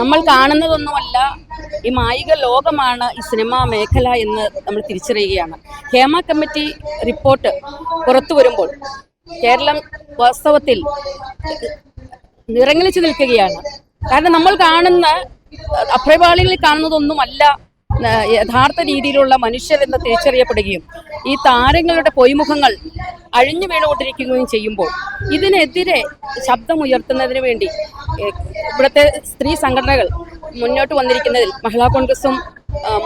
നമ്മൾ കാണുന്നതൊന്നുമല്ല ഈ മായിക ലോകമാണ് ഈ സിനിമാ മേഖല എന്ന് നമ്മൾ തിരിച്ചറിയുകയാണ്. ഹേമ കമ്മിറ്റി റിപ്പോർട്ട് പുറത്തു വരുമ്പോൾ കേരളം വാസ്തവത്തിൽ നിറങ്ങലിച്ചു നിൽക്കുകയാണ്. കാരണം നമ്മൾ കാണുന്ന അഭയപാളികളിൽ കാണുന്നതൊന്നുമല്ല യഥാർത്ഥ രീതിയിലുള്ള മനുഷ്യരെന്ന് തിരിച്ചറിയപ്പെടുകയും ഈ താരങ്ങളുടെ പൊയ്മുഖങ്ങൾ അഴിഞ്ഞു വീണുകൊണ്ടിരിക്കുകയും ചെയ്യുമ്പോൾ ഇതിനെതിരെ ശബ്ദമുയർത്തുന്നതിന് വേണ്ടി ഇവിടുത്തെ സ്ത്രീ സംഘടനകൾ മുന്നോട്ട് വന്നിരിക്കുന്നതിൽ മഹിളാ കോൺഗ്രസും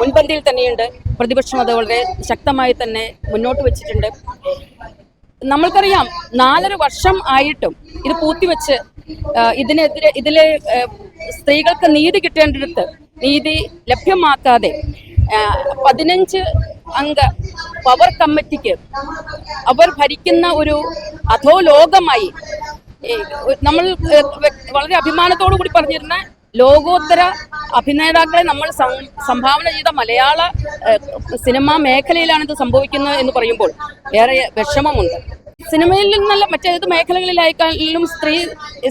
മുൻപന്തിയിൽ തന്നെയുണ്ട്. പ്രതിപക്ഷം അത് വളരെ ശക്തമായി തന്നെ മുന്നോട്ട് വെച്ചിട്ടുണ്ട്. നമ്മൾക്കറിയാം നാലര വർഷം ആയിട്ടും ഇത് പൂത്തിവെച്ച് ഇതിനെതിരെ ഇതിലെ സ്ത്രീകൾക്ക് നീതി കിട്ടേണ്ടിടത്ത് നീതി ലഭ്യമാക്കാതെ പതിനഞ്ച് അംഗ പവർ കമ്മിറ്റിക്ക് അവർ ഭരിക്കുന്ന ഒരു അധോലോകമായി നമ്മൾ വളരെ അഭിമാനത്തോടു കൂടി പറഞ്ഞിരുന്ന ലോകോത്തര അഭിനേതാക്കളെ നമ്മൾ സംഭാവന ചെയ്ത മലയാള സിനിമാ മേഖലയിലാണ് ഇത് സംഭവിക്കുന്നത് എന്ന് പറയുമ്പോൾ ഏറെ വിഷമമുണ്ട്. സിനിമയിൽ നിന്നല്ല മറ്റേത് മേഖലകളിലായാലും സ്ത്രീ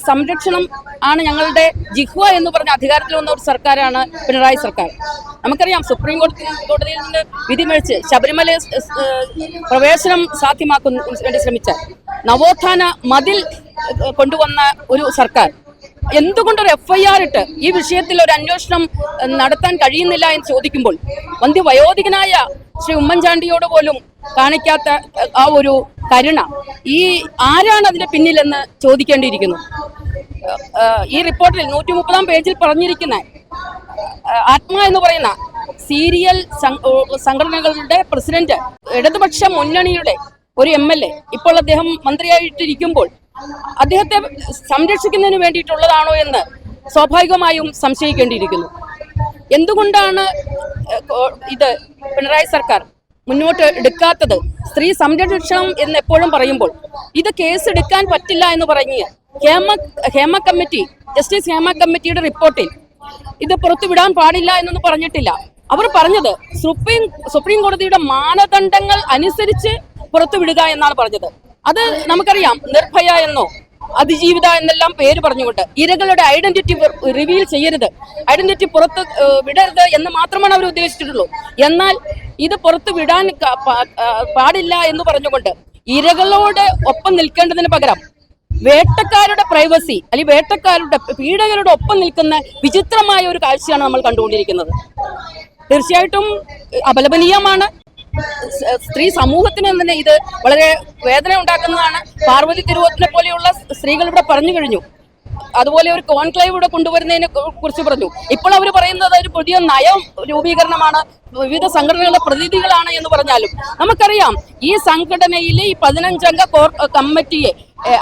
സംരക്ഷണം ആണ് ഞങ്ങളുടെ ജിഹ്വ എന്ന് പറഞ്ഞ അധികാരത്തിൽ വന്ന ഒരു സർക്കാരാണ് പിണറായി സർക്കാർ. നമുക്കറിയാം സുപ്രീം കോടതി കോടതിയിൽ നിന്ന് വിധി മേടിച്ച് ശബരിമല പ്രവേശനം സാധ്യമാക്കുന്ന വേണ്ടി ശ്രമിച്ച നവോത്ഥാന മതിൽ കൊണ്ടുവന്ന ഒരു സർക്കാർ. എന്തുകൊണ്ടൊരു എഫ് ഐ ആർ ഇട്ട് ഈ വിഷയത്തിൽ ഒരു അന്വേഷണം നടത്താൻ കഴിയുന്നില്ല എന്ന് ചോദിക്കുമ്പോൾ വന്ധ്യ വയോധികനായ ശ്രീ ഉമ്മൻചാണ്ടിയോട് പോലും കാണിക്കാത്ത ആ ഒരു കരുണ ഈ ആരാണ് അതിന്റെ പിന്നിലെന്ന് ചോദിക്കേണ്ടിയിരിക്കുന്നു? ഈ റിപ്പോർട്ടിൽ നൂറ്റി മുപ്പതാം പേജിൽ പറഞ്ഞിരിക്കുന്ന ആത്മ എന്ന് പറയുന്ന സീരിയൽ സംഘടനകളുടെ പ്രസിഡന്റ് ഇടതുപക്ഷ മുന്നണിയുടെ ഒരു എം എൽ എ. ഇപ്പോൾ അദ്ദേഹം മന്ത്രിയായിട്ടിരിക്കുമ്പോൾ അദ്ദേഹത്തെ സംരക്ഷിക്കുന്നതിന് വേണ്ടിയിട്ടുള്ളതാണോ എന്ന് സ്വാഭാവികമായും സംശയിക്കേണ്ടിയിരിക്കുന്നു. എന്തുകൊണ്ടാണ് ഇത് പിണറായി സർക്കാർ മുന്നോട്ട് എടുക്കാത്തത്? സ്ത്രീ സംരക്ഷണം എന്ന് എപ്പോഴും പറയുമ്പോൾ ഇത് കേസ് എടുക്കാൻ പറ്റില്ല എന്ന് പറഞ്ഞ് ഹേമ ഹേമ കമ്മിറ്റി ജസ്റ്റിസ് ഹേമ കമ്മിറ്റിയുടെ റിപ്പോർട്ടിൽ ഇത് പുറത്തുവിടാൻ പാടില്ല എന്നൊന്നും പറഞ്ഞിട്ടില്ല. അവർ പറഞ്ഞത് സുപ്രീം സുപ്രീം കോടതിയുടെ മാനദണ്ഡങ്ങൾ അനുസരിച്ച് പുറത്തുവിടുക എന്നാണ് പറഞ്ഞത്. അത് നമുക്കറിയാം നിർഭയ എന്നോ അതിജീവിത എന്നെല്ലാം പേര് പറഞ്ഞുകൊണ്ട് ഇരകളുടെ ഐഡന്റിറ്റി റിവീൽ ചെയ്യരുത്. ഐഡന്റിറ്റി പുറത്ത് വിടരുത് എന്ന് മാത്രമാണ് അവർ ഉദ്ദേശിച്ചിട്ടുള്ളൂ. എന്നാൽ ഇത് പുറത്ത് വിടാൻ പാടില്ല എന്ന് പറഞ്ഞുകൊണ്ട് ഇരകളോട് ഒപ്പം നിൽക്കേണ്ടതിന് പകരം വേട്ടക്കാരുടെ പ്രൈവസി അല്ലെങ്കിൽ വേട്ടക്കാരുടെ പീഡകരുടെ ഒപ്പം നിൽക്കുന്ന വിചിത്രമായ ഒരു കാഴ്ചയാണ് നമ്മൾ കണ്ടുകൊണ്ടിരിക്കുന്നത്. തീർച്ചയായിട്ടും അപലപനീയമാണ്. സ്ത്രീ സമൂഹത്തിന് തന്നെ ഇത് വളരെ വേദന ഉണ്ടാക്കുന്നതാണ്. പാർവതി തിരുവോത്തിനെ പോലെയുള്ള സ്ത്രീകൾ ഇവിടെ പറഞ്ഞു കഴിഞ്ഞു. അതുപോലെ ഒരു കോൺക്ലേവ് ഇവിടെ കൊണ്ടുവരുന്നതിനെ കുറിച്ച് പറഞ്ഞു. ഇപ്പോൾ അവർ പറയുന്നത് ഒരു പുതിയ നയം രൂപീകരണമാണ്. വിവിധ സംഘടനകളുടെ പ്രതിനിധികളാണ് എന്ന് പറഞ്ഞാലും നമുക്കറിയാം ഈ സംഘടനയിലെ ഈ പതിനഞ്ചംഗ കോർ കമ്മിറ്റിയെ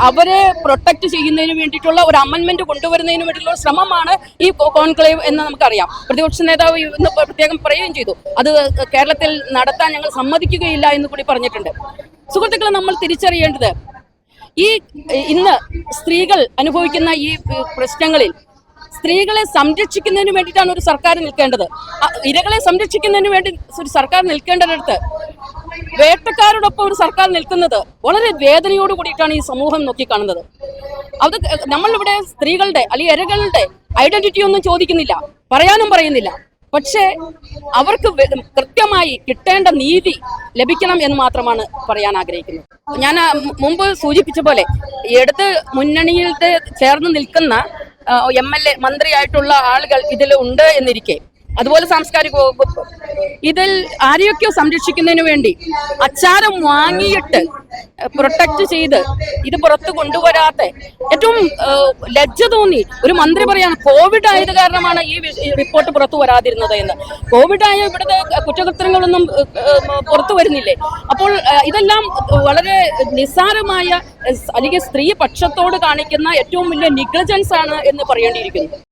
അവരെ പ്രൊട്ടക്ട് ചെയ്യുന്നതിന് വേണ്ടിയിട്ടുള്ള ഒരു അമെന്റ്മെന്റ് കൊണ്ടുവരുന്നതിന് വേണ്ടിയിട്ടുള്ള ശ്രമമാണ് ഈ കോൺക്ലേവ് എന്ന് നമുക്കറിയാം. പ്രതിപക്ഷ നേതാവ് ഇന്ന് പ്രത്യേകം പറയുകയും ചെയ്തു. അത് കേരളത്തിൽ നടത്താൻ ഞങ്ങൾ സമ്മതിക്കുകയില്ല എന്ന് കൂടി പറഞ്ഞിട്ടുണ്ട്. സുഹൃത്തുക്കളെ നമ്മൾ തിരിച്ചറിയേണ്ടത് ഈ ഇന്ന് സ്ത്രീകൾ അനുഭവിക്കുന്ന ഈ പ്രശ്നങ്ങളിൽ സ്ത്രീകളെ സംരക്ഷിക്കുന്നതിന് വേണ്ടിയിട്ടാണ് ഒരു സർക്കാർ നിൽക്കേണ്ടത്. ഇരകളെ സംരക്ഷിക്കുന്നതിന് വേണ്ടി ഒരു സർക്കാർ നിൽക്കേണ്ടതിടത്ത് വേട്ടക്കാരോടൊപ്പം ഒരു സർക്കാർ നിൽക്കുന്നത് വളരെ വേദനയോട് കൂടിയിട്ടാണ് ഈ സമൂഹം നോക്കിക്കാണുന്നത്. അത് നമ്മളിവിടെ സ്ത്രീകളുടെ അല്ലെങ്കിൽ ഇരകളുടെ ഐഡന്റിറ്റി ഒന്നും ചോദിക്കുന്നില്ല പറയാനും പറയുന്നില്ല. പക്ഷേ അവർക്ക് കൃത്യമായി കിട്ടേണ്ട നീതി ലഭിക്കണം എന്ന് മാത്രമാണ് പറയാൻ ആഗ്രഹിക്കുന്നത്. ഞാൻ മുമ്പ് സൂചിപ്പിച്ച പോലെ ഇടത് മുന്നണിയിലത്തെ ചേർന്ന് നിൽക്കുന്ന എം എൽ എ മന്ത്രിയായിട്ടുള്ള ആളുകൾ ഇതിൽ ഉണ്ട് എന്നിരിക്കെ അതുപോലെ സാംസ്കാരിക വകുപ്പ് ഇതിൽ ആരെയൊക്കെയോ സംരക്ഷിക്കുന്നതിന് വേണ്ടി അച്ചാരം വാങ്ങിയിട്ട് പ്രൊട്ടക്ട് ചെയ്ത് ഇത് പുറത്ത് കൊണ്ടുവരാത്ത ഏറ്റവും ലജ്ജ തോന്നി. ഒരു മന്ത്രി പറയാണ് കോവിഡ് ആയത് കാരണമാണ് ഈ റിപ്പോർട്ട് പുറത്തു വരാതിരുന്നത് എന്ന്. കോവിഡ് ആയ ഇവിടുത്തെ കുറ്റകൃത്യങ്ങളൊന്നും പുറത്തു വരുന്നില്ലേ? അപ്പോൾ ഇതെല്ലാം വളരെ നിസ്സാരമായ അല്ലെങ്കിൽ സ്ത്രീ പക്ഷത്തോട് കാണിക്കുന്ന ഏറ്റവും വലിയ നിഗ്ലജൻസ് ആണ് എന്ന് പറയേണ്ടിയിരിക്കുന്നു.